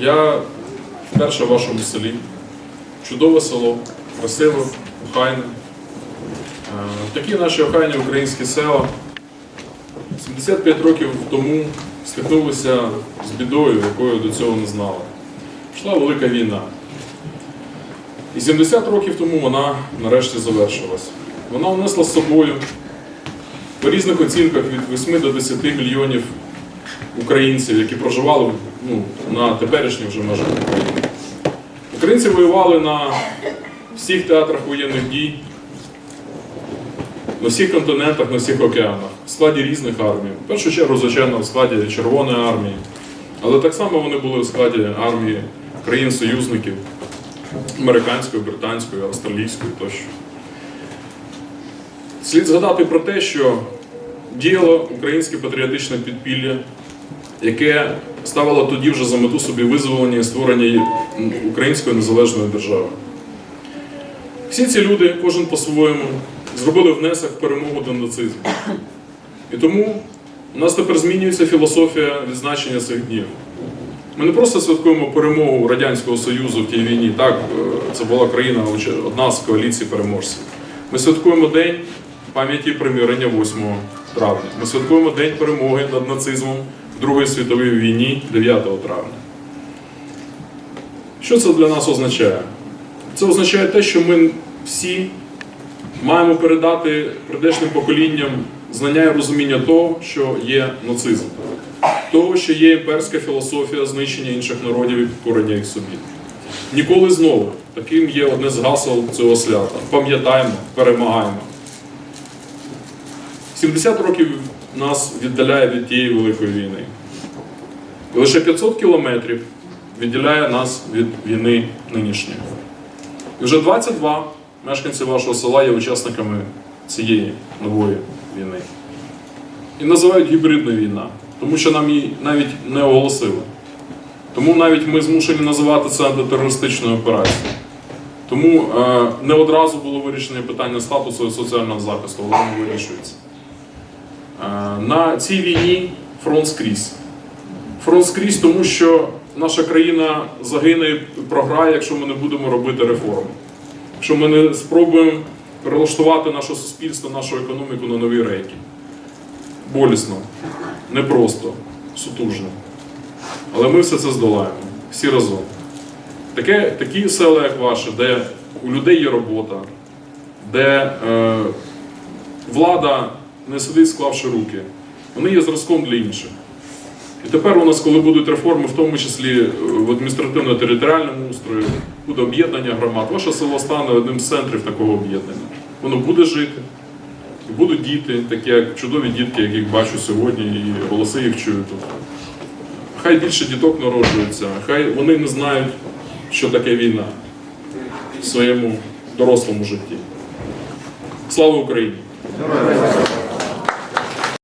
Я вперше в вашому селі. Чудове село, красиве, охайне. Е, Такі наші охайні українські села 75 років тому стикнулися з бідою, якою до цього не знали. Пішла велика війна. І 70 років тому вона нарешті завершилась. Вона внесла з собою по різних оцінках від 8 до 10 мільйонів українців, які проживали ну, на теперішніх вже межах України. Українці воювали на всіх театрах воєнних дій, на всіх континентах, на всіх океанах, в складі різних армій. В першу чергу, звичайно, в складі Червоної армії, але так само вони були в складі армії країн-союзників, американської, британської, австралійської тощо. Слід згадати про те, що діяло українське патріотичне підпілля, яке ставило тоді вже за мету собі визволення і створення української незалежної держави. Всі ці люди, кожен по-своєму, зробили внесок в перемогу до нацизму. І тому у нас тепер змінюється філософія відзначення цих днів. Ми не просто святкуємо перемогу Радянського Союзу в тій війні, так, е, це була країна, одна з коаліцій переможців. Ми святкуємо День пам'яті примирення 8 травня. Ми святкуємо День перемоги над нацизмом в Другої світовій війні 9 травня. Що це для нас означає? Це означає те, що ми всі маємо передати прийдешнім поколінням знання і розуміння того, що є нацизм, того, що є імперська філософія знищення інших народів і підкорення їх собі. Ніколи знову таким є одне з гасел цього свята. Пам'ятаємо, перемагаємо. 70 років нас віддаляє від тієї великої війни. І лише 500 кілометрів відділяє нас від війни нинішньої. І вже 22 мешканці вашого села є учасниками цієї нової війни. І називають гібридна війна, тому що нам її навіть не оголосили. Тому навіть ми змушені називати це антитерористичною операцією. Тому е, не одразу було вирішення питання статусу і соціального захисту, воно вирішується. Е, на цій війні фронт скрізь. Фронт скрізь, тому що наша країна загине і програє, якщо ми не будемо робити реформи. Якщо ми не спробуємо перелаштувати наше суспільство, нашу економіку на нові рейки. Болісно, непросто, сутужно. Але ми все це здолаємо, всі разом. Таке, такі села, як ваше, де у людей є робота, де е, влада не сидить, склавши руки, вони є зразком для інших. І тепер у нас, коли будуть реформи, в тому числі е, в адміністративно-територіальному устрої, буде об'єднання громад, ваше село стане одним з центрів такого об'єднання. Воно буде жити, будуть діти, такі як чудові дітки, яких бачу сьогодні, і голоси їх чую тут. Хай більше діток народжується, хай вони не знають, що таке війна в своєму дорослому житті. Слава Україні!